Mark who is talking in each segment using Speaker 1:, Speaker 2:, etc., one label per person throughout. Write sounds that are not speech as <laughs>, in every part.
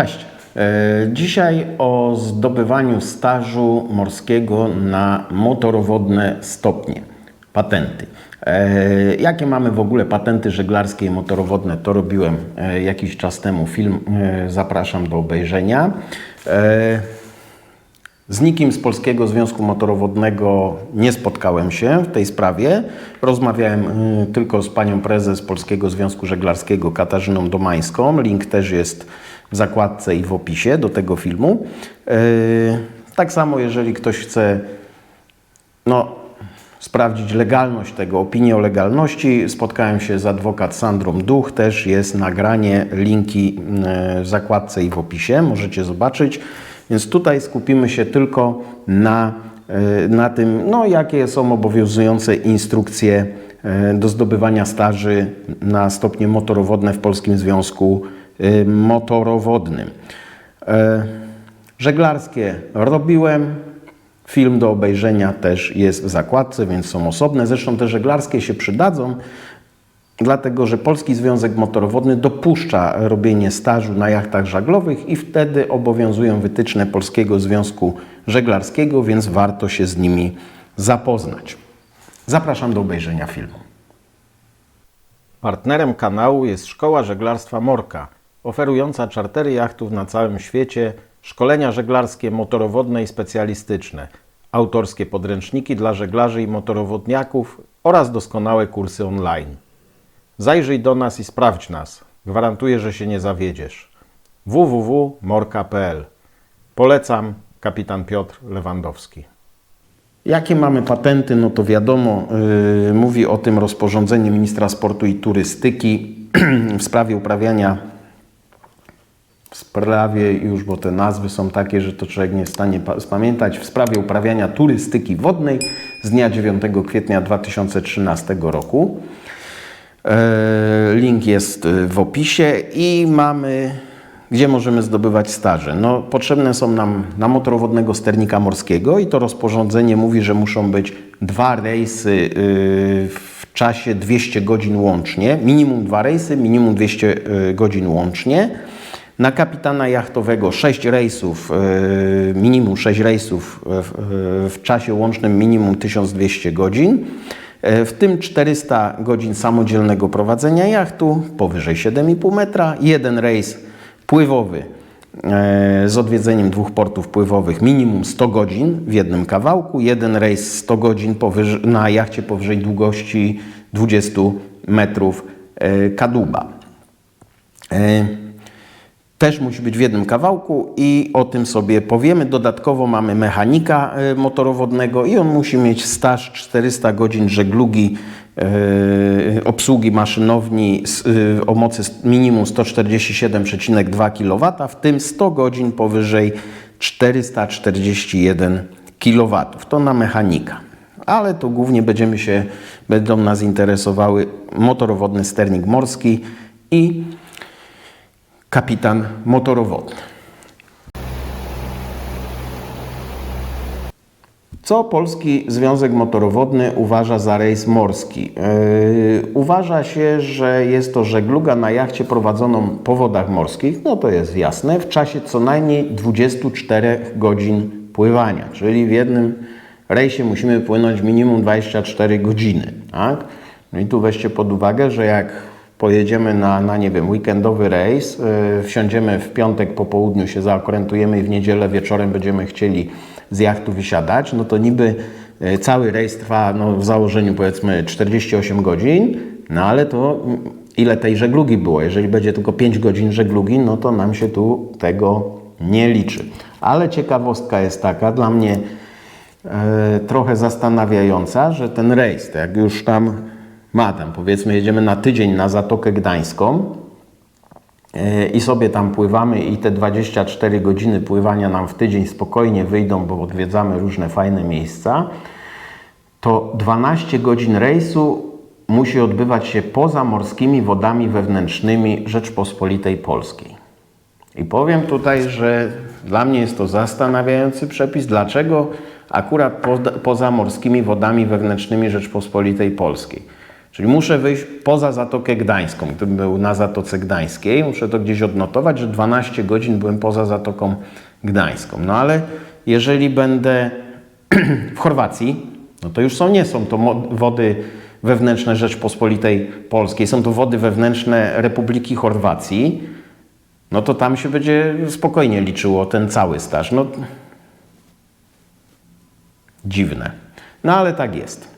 Speaker 1: Cześć. E, Dzisiaj o zdobywaniu stażu morskiego na motorowodne stopnie, patenty. E, Jakie mamy w ogóle patenty żeglarskie i motorowodne? To robiłem e, jakiś czas temu film, zapraszam do obejrzenia. Z nikim z Polskiego Związku Motorowodnego nie spotkałem się w tej sprawie. Rozmawiałem tylko z panią prezes Polskiego Związku Żeglarskiego Katarzyną Domańską. Link też jest w zakładce i w opisie do tego filmu. Y, Tak samo, jeżeli ktoś chce no, sprawdzić legalność tego, opinię o legalności, spotkałem się z adwokat Sandrą Duch, też jest nagranie, linki y, w zakładce i w opisie, możecie zobaczyć. Więc tutaj skupimy się tylko na, y, na tym, no, jakie są obowiązujące instrukcje do zdobywania staży na stopnie motorowodne w Polskim Związku Motorowodnym. E, Żeglarskie robiłem, Film do obejrzenia też jest w zakładce, więc są osobne. Zresztą te żeglarskie się przydadzą, dlatego że Polski Związek Motorowodny dopuszcza robienie stażu na jachtach żaglowych i wtedy obowiązują wytyczne Polskiego Związku Żeglarskiego, więc warto się z nimi zapoznać. Zapraszam do obejrzenia filmu. Partnerem kanału jest Szkoła Żeglarstwa Morka, oferująca czartery jachtów na całym świecie, szkolenia żeglarskie, motorowodne i specjalistyczne, autorskie podręczniki dla żeglarzy i motorowodniaków oraz doskonałe kursy online. Zajrzyj do nas i sprawdź nas. Gwarantuję, że się nie zawiedziesz. www.morka.pl Polecam, kapitan Piotr Lewandowski. Jakie mamy patenty? No to wiadomo, yy, mówi o tym rozporządzenie ministra sportu i turystyki <clears throat> w sprawie uprawiania sprawie już, bo te nazwy są takie, że to człowiek nie jest w stanie pa- spamiętać, w sprawie uprawiania turystyki wodnej z dnia 9 kwietnia 2013 roku. E, Link jest e, w opisie i mamy, gdzie możemy zdobywać staże. No, potrzebne są nam na motorowodnego sternika morskiego i to rozporządzenie mówi, że muszą być dwa rejsy y, w czasie 200 godzin łącznie, minimum dwa rejsy, minimum 200 y, godzin łącznie. Na kapitana jachtowego 6 rejsów, y, minimum 6 rejsów w, w czasie łącznym minimum 1200 godzin. E, W tym 400 godzin samodzielnego prowadzenia jachtu, powyżej 7,5 metra, jeden rejs pływowy e, z odwiedzeniem dwóch portów pływowych, minimum 100 godzin w jednym kawałku, jeden rejs 100 godzin na jachcie powyżej długości 20 metrów e, kadłuba. E, też musi być w jednym kawałku i o tym sobie powiemy. Dodatkowo mamy mechanika e, motorowodnego i on musi mieć staż 400 godzin żeglugi, e, obsługi maszynowni z, e, o mocy minimum 147,2 kW, w tym 100 godzin powyżej 441 kW. To na mechanika. Ale to głównie będziemy się, będą nas interesowały motorowodny sternik morski i kapitan motorowodny. Co Polski Związek Motorowodny uważa za rejs morski? Yy, uważa się, że jest to żegluga na jachcie prowadzoną po wodach morskich, no to jest jasne, w czasie co najmniej 24 godzin pływania, czyli w jednym rejsie musimy płynąć minimum 24 godziny. Tak? No i tu weźcie pod uwagę, że jak pojedziemy na, na nie wiem, weekendowy rejs, yy, wsiądziemy w piątek po południu, się zaokrętujemy i w niedzielę wieczorem będziemy chcieli z jachtu wysiadać, no to niby yy, cały rejs trwa no, w założeniu powiedzmy 48 godzin, no ale to mm, ile tej żeglugi było? Jeżeli będzie tylko 5 godzin żeglugi, no to nam się tu tego nie liczy. Ale ciekawostka jest taka dla mnie e, trochę zastanawiająca, że ten rejs, jak już tam ma tam, powiedzmy, jedziemy na tydzień na Zatokę Gdańską e, i sobie tam pływamy i te 24 godziny pływania nam w tydzień spokojnie wyjdą, bo odwiedzamy różne fajne miejsca, to 12 godzin rejsu musi odbywać się poza morskimi wodami wewnętrznymi Rzeczpospolitej Polskiej. I powiem tutaj, że dla mnie jest to zastanawiający przepis, dlaczego akurat poza morskimi wodami wewnętrznymi Rzeczpospolitej Polskiej. Czyli muszę wyjść poza Zatokę Gdańską. Gdybym był na Zatoce Gdańskiej, muszę to gdzieś odnotować, że 12 godzin byłem poza Zatoką Gdańską. No ale jeżeli będę <clears throat> w Chorwacji, no to już są, nie są to wody wewnętrzne Rzeczpospolitej Polskiej, są to wody wewnętrzne Republiki Chorwacji, no to tam się będzie spokojnie liczyło ten cały staż. No, dziwne. No ale tak jest.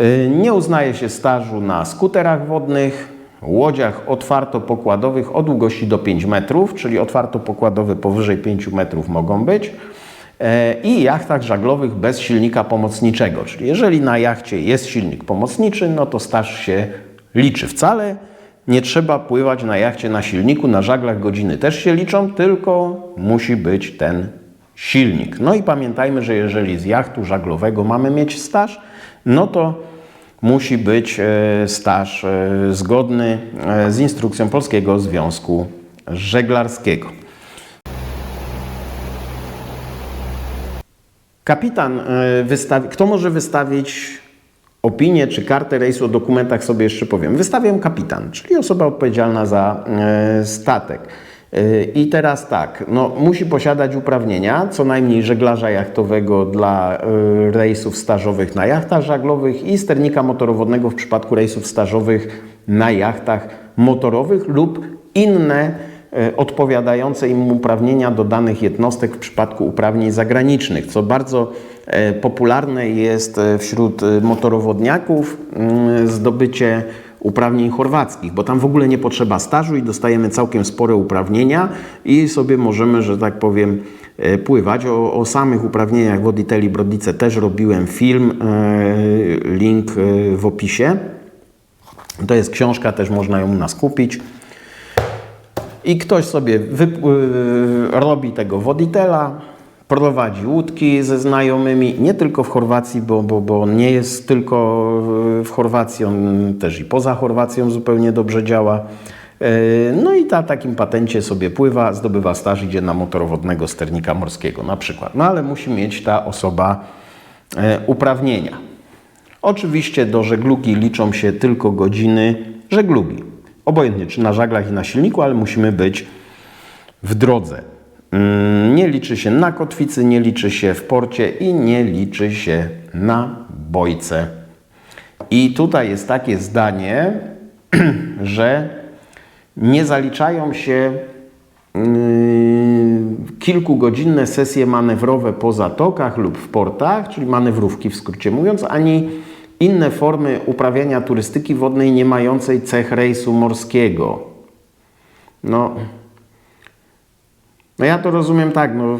Speaker 1: Y, Nie uznaje się stażu na skuterach wodnych, łodziach otwartopokładowych o długości do 5 metrów, czyli otwartopokładowe powyżej 5 metrów mogą być, e, i jachtach żaglowych bez silnika pomocniczego. Czyli jeżeli na jachcie jest silnik pomocniczy, no to staż się liczy. Wcale nie trzeba pływać na jachcie na silniku, na żaglach godziny też się liczą, tylko musi być ten silnik. No i pamiętajmy, że jeżeli z jachtu żaglowego mamy mieć staż, no to musi być e, staż e, zgodny e, z instrukcją Polskiego Związku Żeglarskiego. Kapitan wystawi, kto może wystawić opinię czy kartę rejsu o dokumentach sobie jeszcze powiem. Wystawiam kapitan, czyli osoba odpowiedzialna za statek. I teraz tak, no, musi posiadać uprawnienia, co najmniej żeglarza jachtowego dla e, rejsów stażowych na jachtach żaglowych i sternika motorowodnego w przypadku rejsów stażowych na jachtach motorowych lub inne e, odpowiadające im uprawnienia do danych jednostek w przypadku uprawnień zagranicznych, co bardzo e, popularne jest wśród motorowodniaków mm, zdobycie uprawnień chorwackich, bo tam w ogóle nie potrzeba stażu i dostajemy całkiem spore uprawnienia i sobie możemy, że tak powiem, e, pływać. O, o samych uprawnieniach Woditeli Brodice też robiłem film, e, link e, w opisie. To jest książka, też można ją u nas kupić. I ktoś sobie robi tego woditela, prowadzi łódki ze znajomymi, nie tylko w Chorwacji, bo, bo, bo nie jest tylko w Chorwacji, on też i poza Chorwacją zupełnie dobrze działa. Y, No i na takim patencie sobie pływa, zdobywa staż, idzie na motorowodnego sternika morskiego na przykład. No ale musi mieć ta osoba e, uprawnienia. Oczywiście do żeglugi liczą się tylko godziny żeglugi. Obojętnie czy na żaglach i na silniku, ale musimy być w drodze. Mm, Nie liczy się na kotwicy, nie liczy się w porcie i nie liczy się na bojce. I tutaj jest takie zdanie, <clears throat> że nie zaliczają się yy, kilkugodzinne sesje manewrowe po zatokach lub w portach, czyli manewrówki w skrócie mówiąc, ani inne formy uprawiania turystyki wodnej nie mającej cech rejsu morskiego. No, no ja to rozumiem tak, no,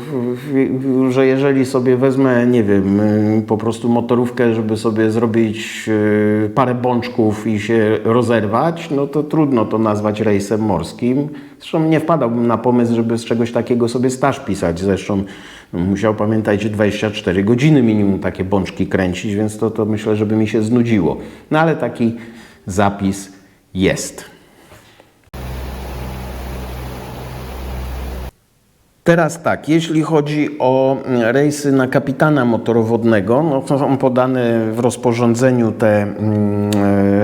Speaker 1: że jeżeli sobie wezmę, nie wiem, po prostu motorówkę, żeby sobie zrobić y, parę bączków i się rozerwać, no to trudno to nazwać rejsem morskim. Zresztą nie wpadałbym na pomysł, żeby z czegoś takiego sobie staż pisać. Zresztą no, musiał, pamiętajcie, 24 godziny minimum takie bączki kręcić, więc to, to myślę, żeby mi się znudziło. No ale taki zapis jest. Teraz tak, jeśli chodzi o mm, rejsy na kapitana motorowodnego, no są podane w rozporządzeniu te mm,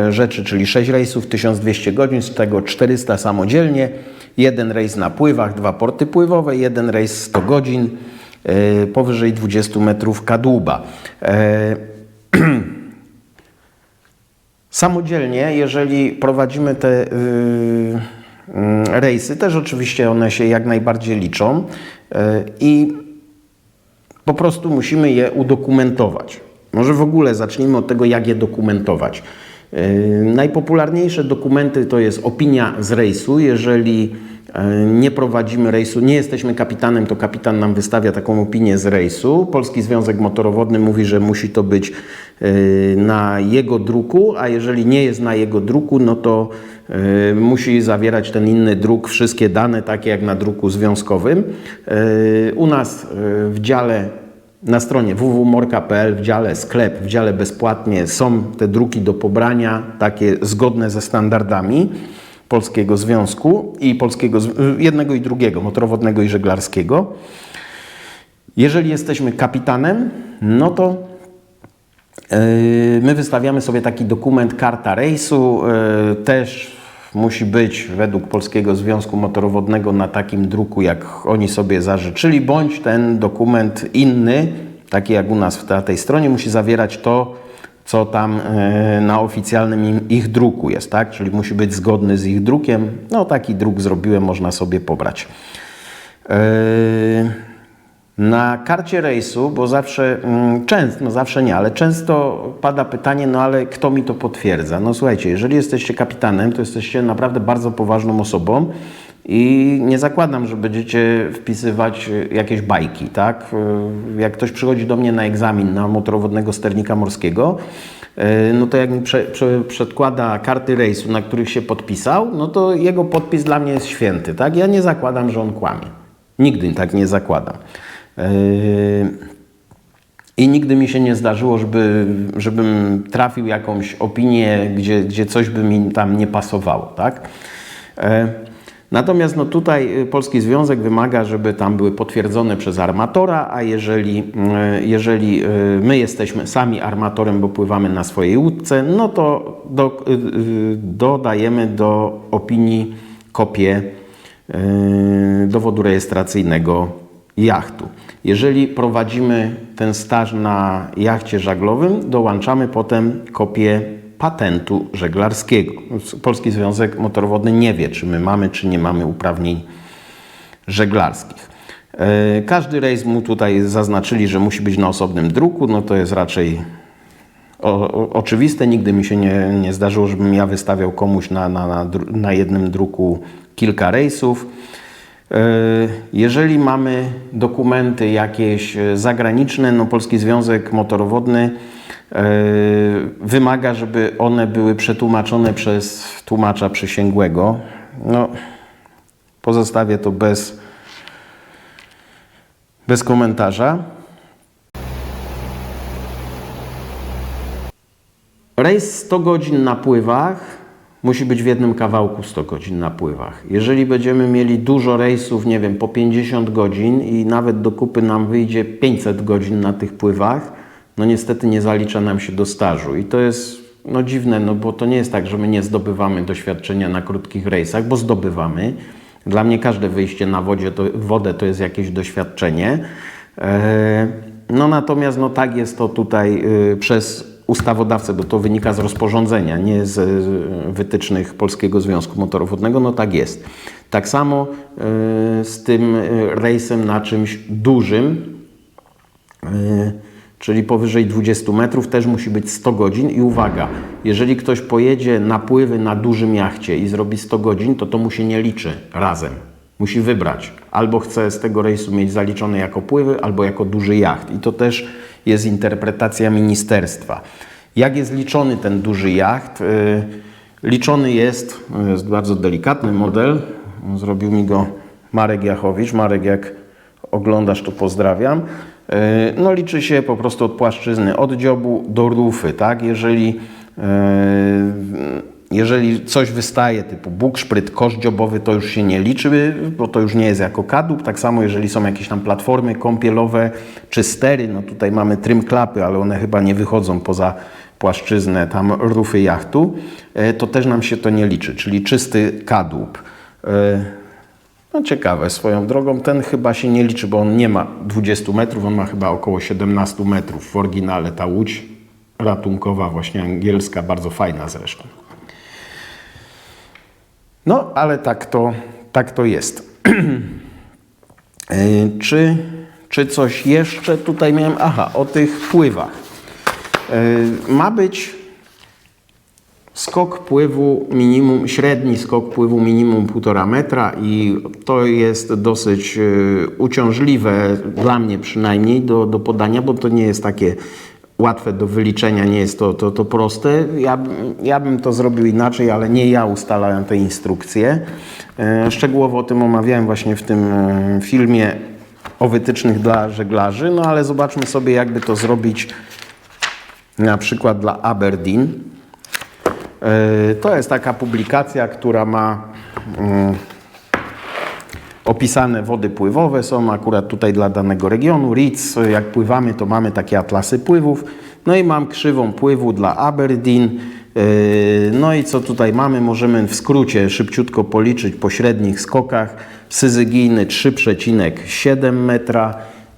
Speaker 1: e, rzeczy, czyli 6 rejsów, 1200 godzin, z tego 400 samodzielnie, jeden rejs na pływach, dwa porty pływowe, jeden rejs 100 godzin, e, powyżej 20 metrów kadłuba. E, <clears throat> Samodzielnie, jeżeli prowadzimy te y, mm, rejsy, też oczywiście one się jak najbardziej liczą y, i po prostu musimy je udokumentować. Może w ogóle zacznijmy od tego, jak je dokumentować. Yy, Najpopularniejsze dokumenty to jest opinia z rejsu. Jeżeli yy, nie prowadzimy rejsu, nie jesteśmy kapitanem, to kapitan nam wystawia taką opinię z rejsu. Polski Związek Motorowodny mówi, że musi to być na jego druku, a jeżeli nie jest na jego druku, no to yy, musi zawierać ten inny druk wszystkie dane, takie jak na druku związkowym. Yy, U nas w dziale na stronie www.morka.pl w dziale sklep, w dziale bezpłatnie są te druki do pobrania, takie zgodne ze standardami Polskiego Związku i polskiego, jednego i drugiego, motorowodnego i żeglarskiego. Jeżeli jesteśmy kapitanem, no to My wystawiamy sobie taki dokument karta rejsu. Yy, Też musi być według Polskiego Związku Motorowodnego na takim druku, jak oni sobie zażyczyli, bądź ten dokument inny, taki jak u nas na tej stronie, musi zawierać to, co tam yy, na oficjalnym ich druku jest, tak? Czyli musi być zgodny z ich drukiem. No taki druk zrobiłem, można sobie pobrać. Yy, na karcie rejsu, bo zawsze, mm, często, no zawsze nie, ale często pada pytanie, no ale kto mi to potwierdza? No słuchajcie, jeżeli jesteście kapitanem, to jesteście naprawdę bardzo poważną osobą i nie zakładam, że będziecie wpisywać y, jakieś bajki, tak? Y, Jak ktoś przychodzi do mnie na egzamin na motorowodnego sternika morskiego, y, no to jak mi prze, prze, przedkłada karty rejsu, na których się podpisał, no to jego podpis dla mnie jest święty, tak? Ja nie zakładam, że on kłamie. Nigdy tak nie zakładam. Yy, I nigdy mi się nie zdarzyło, żeby, żebym trafił jakąś opinię, gdzie, gdzie coś by mi tam nie pasowało, tak? E, Natomiast no tutaj y, Polski Związek wymaga, żeby tam były potwierdzone przez armatora, a jeżeli, jeżeli my jesteśmy sami armatorem, bo pływamy na swojej łódce, no to do, dodajemy do opinii kopię dowodu rejestracyjnego jachtu. Jeżeli prowadzimy ten staż na jachcie żaglowym, dołączamy potem kopię patentu żeglarskiego. Polski Związek Motorowodny nie wie, czy my mamy, czy nie mamy uprawnień żeglarskich. E, Każdy rejs mu tutaj zaznaczyli, że musi być na osobnym druku, no to jest raczej o, o, oczywiste. Nigdy mi się nie, nie zdarzyło, żebym ja wystawiał komuś na, na, na, na jednym druku kilka rejsów. E, Jeżeli mamy dokumenty jakieś e, zagraniczne, no Polski Związek Motorowodny e, wymaga, żeby one były przetłumaczone przez tłumacza przysięgłego. No, pozostawię to bez, bez komentarza. Rejs 100 godzin na pływach musi być w jednym kawałku 100 godzin na pływach. Jeżeli będziemy mieli dużo rejsów, nie wiem, po 50 godzin i nawet do kupy nam wyjdzie 500 godzin na tych pływach, no niestety nie zalicza nam się do stażu. I to jest no dziwne, no bo to nie jest tak, że my nie zdobywamy doświadczenia na krótkich rejsach, bo zdobywamy. Dla mnie każde wyjście na wodzie to, wodę to jest jakieś doświadczenie. E, No natomiast no tak jest to tutaj y, przez ustawodawcę, bo to wynika z rozporządzenia, nie z wytycznych Polskiego Związku Motorowodnego, no tak jest. Tak samo y, z tym y, rejsem na czymś dużym, y, czyli powyżej 20 metrów, też musi być 100 godzin. I uwaga, jeżeli ktoś pojedzie na pływy na dużym jachcie i zrobi 100 godzin, to to mu się nie liczy razem. Musi wybrać. Albo chce z tego rejsu mieć zaliczone jako pływy, albo jako duży jacht. I to też jest interpretacja ministerstwa. Jak jest liczony ten duży jacht? Y, Liczony jest, to jest bardzo delikatny model, zrobił mi go Marek Jachowicz. Marek, jak oglądasz, to pozdrawiam. E, No liczy się po prostu od płaszczyzny, od dziobu do rufy, tak? Jeżeli, jeżeli coś wystaje typu bukszpryt, kosz dziobowy, to już się nie liczy, bo to już nie jest jako kadłub. Tak samo jeżeli są jakieś tam platformy kąpielowe czy stery, no tutaj mamy trym klapy, ale one chyba nie wychodzą poza płaszczyznę tam rufy jachtu, e, to też nam się to nie liczy, czyli czysty kadłub. E, no ciekawe, swoją drogą ten chyba się nie liczy, bo on nie ma 20 metrów, on ma chyba około 17 metrów. W oryginale ta łódź ratunkowa, właśnie angielska, bardzo fajna zresztą. No, ale tak to, tak to jest. <clears throat> E, czy, czy coś jeszcze tutaj miałem? Aha, o tych pływach. E, Ma być Skok pływu minimum, średni skok pływu minimum 1,5 metra i to jest dosyć y, uciążliwe, dla mnie przynajmniej, do, do podania, bo to nie jest takie łatwe do wyliczenia, nie jest to, to, to proste. Ja, ja bym to zrobił inaczej, ale nie ja ustalałem te instrukcje. E, Szczegółowo o tym omawiałem właśnie w tym e, filmie o wytycznych dla żeglarzy, no ale zobaczmy sobie, jakby to zrobić na przykład dla Aberdeen. E, To jest taka publikacja, która ma mm, opisane wody pływowe są akurat tutaj dla danego regionu. RIC, jak pływamy, to mamy takie atlasy pływów. No i mam krzywą pływu dla Aberdeen. Yy, No i co tutaj mamy? Możemy w skrócie szybciutko policzyć po średnich skokach. Syzygijny 3,7 metra,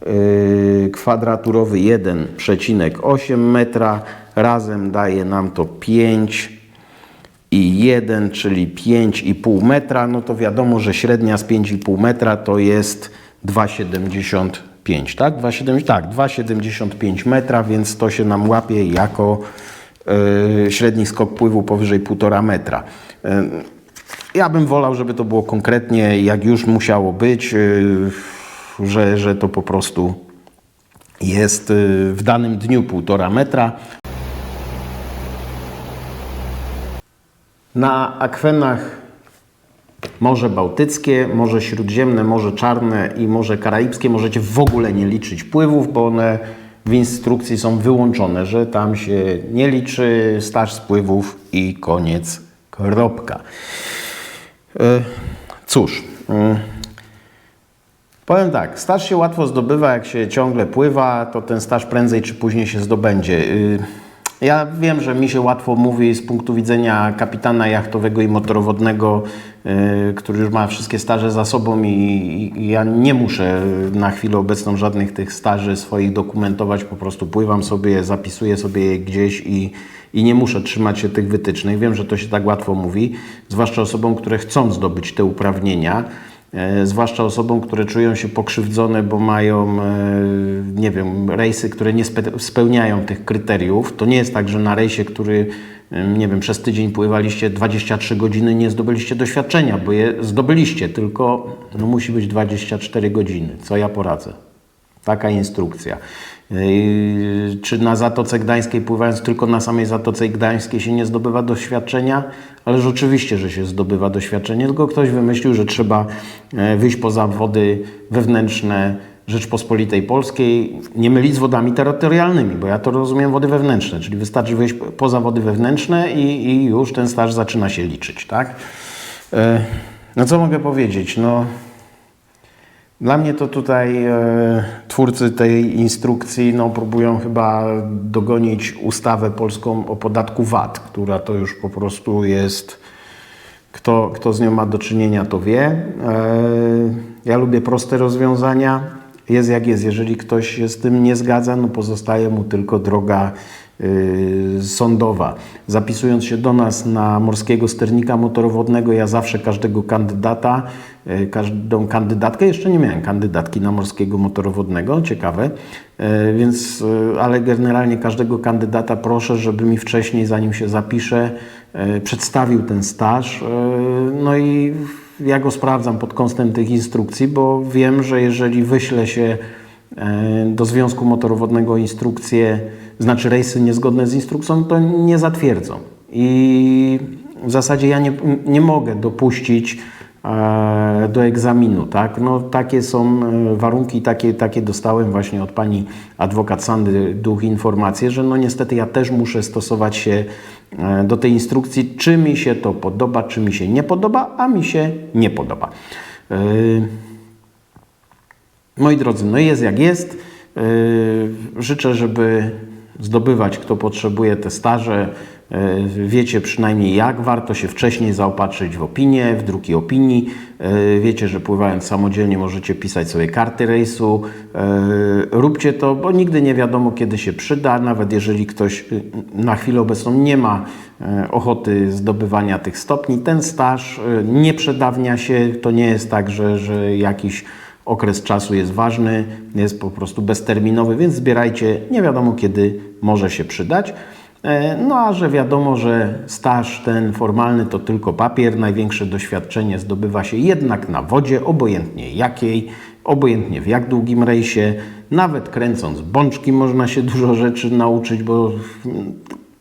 Speaker 1: yy, kwadraturowy 1,8 metra. Razem daje nam to 5 i 1, czyli 5,5 metra, no to wiadomo, że średnia z 5,5 metra to jest 2,75, tak? 2,70 tak, 2,75 metra, więc to się nam łapie jako e, średni skok pływu powyżej 1,5 metra. E, ja bym wolał, żeby to było konkretnie, jak już musiało być, e, że, że to po prostu jest w danym dniu 1,5 metra. Na akwenach Morze Bałtyckie, Morze Śródziemne, Morze Czarne i Morze Karaibskie możecie w ogóle nie liczyć pływów, bo one w instrukcji są wyłączone, że tam się nie liczy staż spływów i koniec, kropka. E, Cóż, mm, powiem tak, staż się łatwo zdobywa, jak się ciągle pływa, to ten staż prędzej czy później się zdobędzie. Ja wiem, że mi się łatwo mówi z punktu widzenia kapitana jachtowego i motorowodnego, y, który już ma wszystkie staże za sobą i, i- i ja nie muszę na chwilę obecną żadnych tych staży swoich dokumentować, po prostu pływam sobie, zapisuję sobie je gdzieś i, i nie muszę trzymać się tych wytycznych. Wiem, że to się tak łatwo mówi, zwłaszcza osobom, które chcą zdobyć te uprawnienia. E, zwłaszcza osobom, które czują się pokrzywdzone, bo mają, e, nie wiem, rejsy, które nie spe- spełniają tych kryteriów. To nie jest tak, że na rejsie, który, nie wiem, przez tydzień pływaliście 23 godziny, nie zdobyliście doświadczenia, bo je zdobyliście, tylko no, musi być 24 godziny. Co ja poradzę? Taka instrukcja. Yy, Czy na Zatoce Gdańskiej pływając tylko na samej Zatoce Gdańskiej się nie zdobywa doświadczenia? Ależ oczywiście, że się zdobywa doświadczenie, tylko ktoś wymyślił, że trzeba e, wyjść poza wody wewnętrzne Rzeczpospolitej Polskiej, nie mylić z wodami terytorialnymi, bo ja to rozumiem wody wewnętrzne, czyli wystarczy wyjść poza wody wewnętrzne i, i już ten staż zaczyna się liczyć, tak? E, No co mogę powiedzieć? No, dla mnie to tutaj e, twórcy tej instrukcji no, próbują chyba dogonić ustawę polską o podatku VAT, która to już po prostu jest. Kto, kto z nią ma do czynienia, to wie. E, ja lubię proste rozwiązania. Jest jak jest. Jeżeli ktoś się z tym nie zgadza, no pozostaje mu tylko droga sądowa. Zapisując się do nas na morskiego sternika motorowodnego, ja zawsze każdego kandydata, y, każdą kandydatkę, jeszcze nie miałem kandydatki na morskiego motorowodnego, ciekawe, y, więc, y, ale generalnie każdego kandydata proszę, żeby mi wcześniej, zanim się zapiszę, y, przedstawił ten staż. y, No i ja go sprawdzam pod kątem tych instrukcji, bo wiem, że jeżeli wyślę się do Związku Motorowodnego instrukcje, znaczy rejsy niezgodne z instrukcją, to nie zatwierdzą. I w zasadzie ja nie, nie mogę dopuścić e, do egzaminu, tak? No, takie są e, warunki, takie, takie dostałem właśnie od pani adwokat Sandy Duch informacje, że no niestety ja też muszę stosować się e, do tej instrukcji, czy mi się to podoba, czy mi się nie podoba, a mi się nie podoba. E, Moi drodzy, no jest jak jest. Yy, Życzę, żeby zdobywać, kto potrzebuje te staże. Yy, Wiecie przynajmniej jak warto się wcześniej zaopatrzyć w opinię, w druki opinii. Yy, Wiecie, że pływając samodzielnie możecie pisać sobie karty rejsu. Róbcie to, bo nigdy nie wiadomo kiedy się przyda. Nawet jeżeli ktoś na chwilę obecną nie ma ochoty zdobywania tych stopni, ten staż nie przedawnia się. To nie jest tak, że, że jakiś okres czasu jest ważny, jest po prostu bezterminowy, więc zbierajcie, nie wiadomo kiedy może się przydać. E, No a że wiadomo, że staż ten formalny to tylko papier, największe doświadczenie zdobywa się jednak na wodzie, obojętnie jakiej, obojętnie w jak długim rejsie, nawet kręcąc bączki można się <laughs> dużo rzeczy nauczyć, bo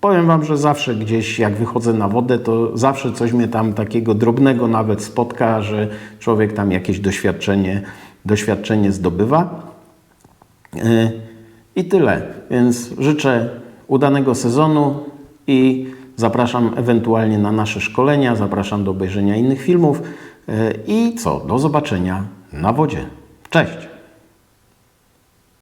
Speaker 1: Powiem Wam, że zawsze gdzieś jak wychodzę na wodę, to zawsze coś mnie tam takiego drobnego nawet spotka, że człowiek tam jakieś doświadczenie, doświadczenie zdobywa. Yy, I tyle. Więc życzę udanego sezonu i zapraszam ewentualnie na nasze szkolenia, zapraszam do obejrzenia innych filmów. Y, I co? Do zobaczenia na wodzie. Cześć!